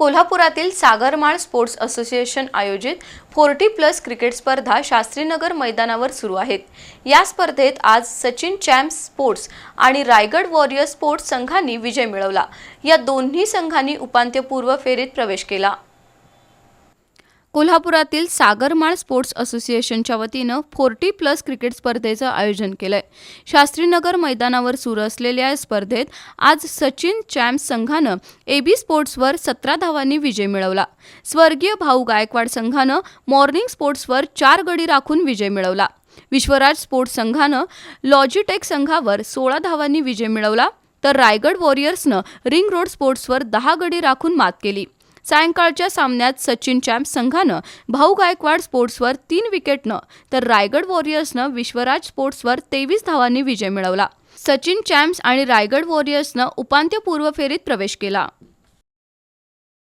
कोल्हापुरातील Sagarmal sports association आयोजित forty plus cricket स्पर्धा शास्त्रीनगर मैदानावर सुरू आहेत. या स्पर्धेत आज सचिन चॅम्प स्पोर्ट्स आणि रायगड वॉरियर्स स्पोर्ट्स संघांनी विजय मिळवला. या दोन्ही संघांनी उपांत्यपूर्व फेरीत प्रवेश केला. कोल्हापुरातील सागरमाळ स्पोर्ट्स असोसिएशनच्या वतीनं फोर्टी प्लस क्रिकेट स्पर्धेचं आयोजन केलंय. शास्त्रीनगर मैदानावर सुरू असलेल्या या स्पर्धेत आज सचिन चॅम्प्स संघानं एबी स्पोर्ट्सवर सतरा धावांनी विजय मिळवला. स्वर्गीय भाऊ गायकवाड संघानं मॉर्निंग स्पोर्ट्सवर चार गडी राखून विजय मिळवला. विश्वराज स्पोर्ट्स संघानं लॉजिटेक संघावर सोळा धावांनी विजय मिळवला तर रायगड वॉरियर्सनं रिंग रोड स्पोर्ट्सवर दहा गडी राखून मात केली. सायंकाळच्या सामन्यात सचिन चॅम्प्स संघानं भाऊ गायकवाड स्पोर्ट्सवर तीन विकेटनं तर रायगड वॉरियर्सनं विश्वराज स्पोर्ट्सवर तेवीस धावांनी विजय मिळवला. सचिन चॅम्प्स आणि रायगड वॉरियर्सनं उपांत्यपूर्व फेरीत प्रवेश केला.